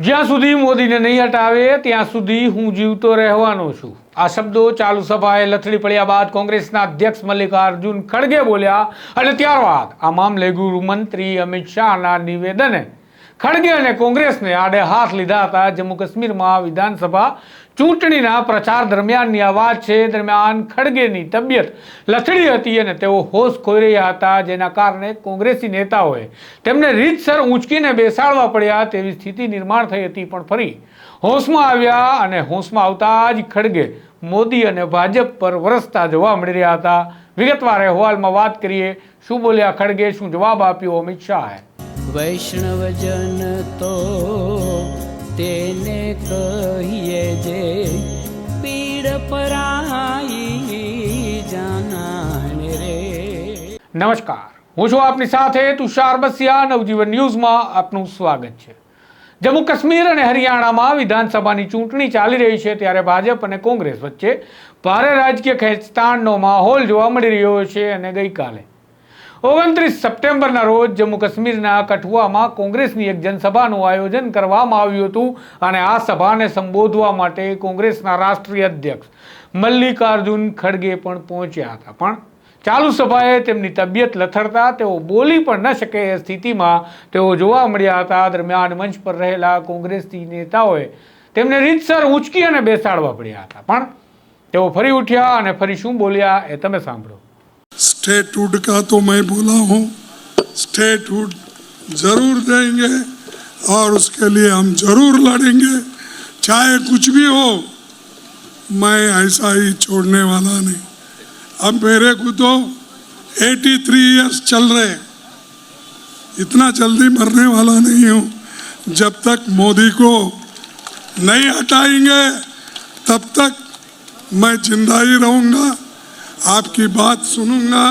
જ્યાં સુધી મોદીને નહીં હટાવે, ત્યાં સુધી હું જીવતો રહેવાનો છું. આ શબ્દો ચાલુ સભાએ લથડી પડ્યા બાદ કોંગ્રેસના અધ્યક્ષ મલ્લિકાર્જુન ખડગે બોલ્યા, અને ત્યારબાદ આ મામલે ગૃહમંત્રી અમિત શાહના નિવેદને. ખડગે અને કોંગ્રેસને આડે હાથ લીધા હતા જમ્મુ કાશ્મીરમાં વિધાનસભા ચૂંટણીના પ્રચાર દરમિયાનની આ વાત છે, દરમિયાન ખડગેની તબિયત લથડી હતી અને તેઓ હોશ ખોઈ રહ્યા હતા, જેના કારણે કોંગ્રેસી નેતાઓએ તેમને રીતસર ઊંચકીને બેસાડવા પડ્યા, તેવી સ્થિતિ નિર્માણ થઈ હતી. પણ ફરી હોશમાં આવ્યા અને હોશમાં આવતા જ ખડગે મોદી અને ભાજપ પર વરસતા જોવા મળી રહ્યા હતા. વિગતવાર અહેવાલમાં વાત કરીએ, શું બોલ્યા ખડગે, શું જવાબ આપ્યો અમિત શાહે? વૈષ્ણવજન તો તેને કહીએ જે પીડ પરાઈ જાનાને રે. નમસ્કાર. હું છું આપની સાથે તુષાર બસિયા. નવજીવન ન્યૂઝમાં આપનું સ્વાગત છે. જમ્મુ કાશ્મીર અને હરિયાણામાં વિધાનસભાની ચૂંટણી ચાલી રહી છે ત્યારે ભાજપ અને કોંગ્રેસ વચ્ચે ભારે રાજકીય ખેંચતાણનો માહોલ જોવા મળી રહ્યો છે અને ગઈકાલે ઓગણત્રીસ સપ્ટેમ્બરના રોજ જમ્મુ કાશ્મીરના કઠુઆમાં કોંગ્રેસની એક જનસભાનું આયોજન કરવામાં આવ્યું હતું અને આ સભાને સંબોધવા માટે કોંગ્રેસના રાષ્ટ્રીય અધ્યક્ષ મલ્લિકાર્જુન ખડગે પણ પહોંચ્યા હતા. પણ ચાલુ સભાએ તેમની તબિયત લથડતા તેઓ બોલી પણ ન શકે એ સ્થિતિમાં તેઓ જોવા મળ્યા હતા. દરમિયાન મંચ પર રહેલા કોંગ્રેસની નેતાઓએ તેમને રીતસર ઉંચકી અને બેસાડવા પડ્યા હતા. પણ તેઓ ફરી ઉઠ્યા અને ફરી શું બોલ્યા એ તમે સાંભળો. स्टेटहुड का तो मैं बोला हूँ, स्टेटहुड ज़रूर देंगे और उसके लिए हम ज़रूर लड़ेंगे, चाहे कुछ भी हो, मैं ऐसा ही छोड़ने वाला नहीं अब मेरे को तो 83 इयर्स चल रहे। इतना जल्दी मरने वाला नहीं हूँ जब तक मोदी को नहीं हटाएँगे, तब तक मैं ज़िंदा ही रहूँगा आपकी बात सुनूंगा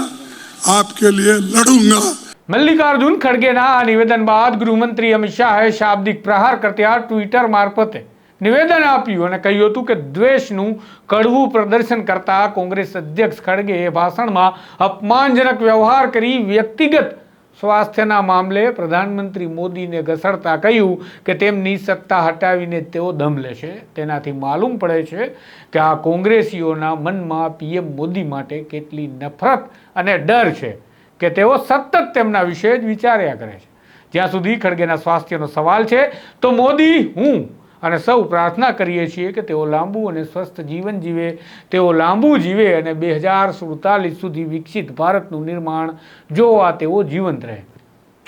आपके लिए लड़ूंगा મલ્લિકાર્જુન ખડગેના આ નિવેદન બાદ ગૃહમંત્રી અમિત શાહે શાબ્દિક પ્રહાર કરતા ટ્વિટર મારફતે નિવેદન આપ્યું અને કહ્યું હતું કે દ્વેષનું કડવું પ્રદર્શન કરતા કોંગ્રેસ અધ્યક્ષ ખડગેએ ભાષણમાં અપમાનજનક વ્યવહાર કરી વ્યક્તિગત સ્વાસ્થ્યના મામલે પ્રધાનમંત્રી મોદીને ઘસડતા કહ્યું કે તેમની સત્તા હટાવીને તેઓ દમ લેશે. તેનાથી માલુમ પડે છે કે આ કોંગ્રેસીઓના મનમાં પીએમ મોદી માટે કેટલી નફરત અને ડર છે કે તેઓ સતત તેમના વિશે જ વિચાર્યા કરે છે. જ્યાં સુધી ખડગેના સ્વાસ્થ્યનો સવાલ છે, તો મોદી હું? અને સૌ પ્રાર્થના કરીએ છીએ કે તેઓ લાંબુ અને સ્વસ્થ જીવન જીવે, તેઓ લાંબુ જીવે અને બે હજાર સુડતાલીસ સુધી વિકસિત ભારતનું નિર્માણ જોવા તેઓ જીવંત રહે.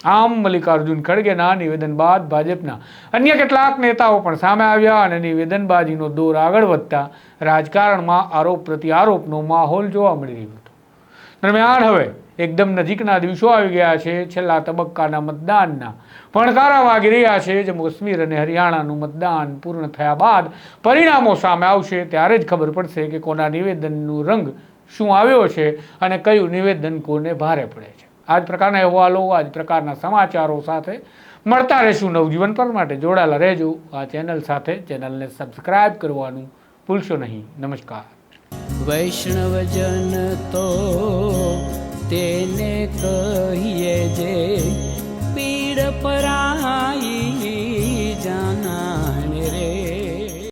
આમ મલ્લિકાર્જુન ખડગેના નિવેદન બાદ ભાજપના અન્ય કેટલાક નેતાઓ પણ સામે આવ્યા અને નિવેદનબાજીનો દોર આગળ વધતા રાજકારણમાં આરોપ પ્રત્યારોપનો માહોલ જોવા મળી રહ્યો હતો. દરમિયાન હવે એકદમ નજીકના દિવસો આવી ગયા છે, છેલ્લા તબક્કાના મતદાનના. પણકારા વાગી રહ્યા છે જમ્મુ કાશ્મીર અને હરિયાણાનું મતદાન પૂર્ણ થયા બાદ પરિણામો સામે આવશે, ત્યારે જ ખબર પડશે કે કોના નિવેદનનું રંગ શું આવ્યો છે અને કયું નિવેદન કોને ભારે પડે છે. આ જ પ્રકારના અહેવાલો આ જ પ્રકારના સમાચારો સાથે મળતા રહેશું નવજીવન પર માટે. જોડાયેલા રહેજો, આ ચેનલ સાથે. ચેનલને સબસ્ક્રાઇબ કરવાનું ભૂલશો નહીં. નમસ્કાર. વૈષ્ણવજન તો તેને કહીએ જે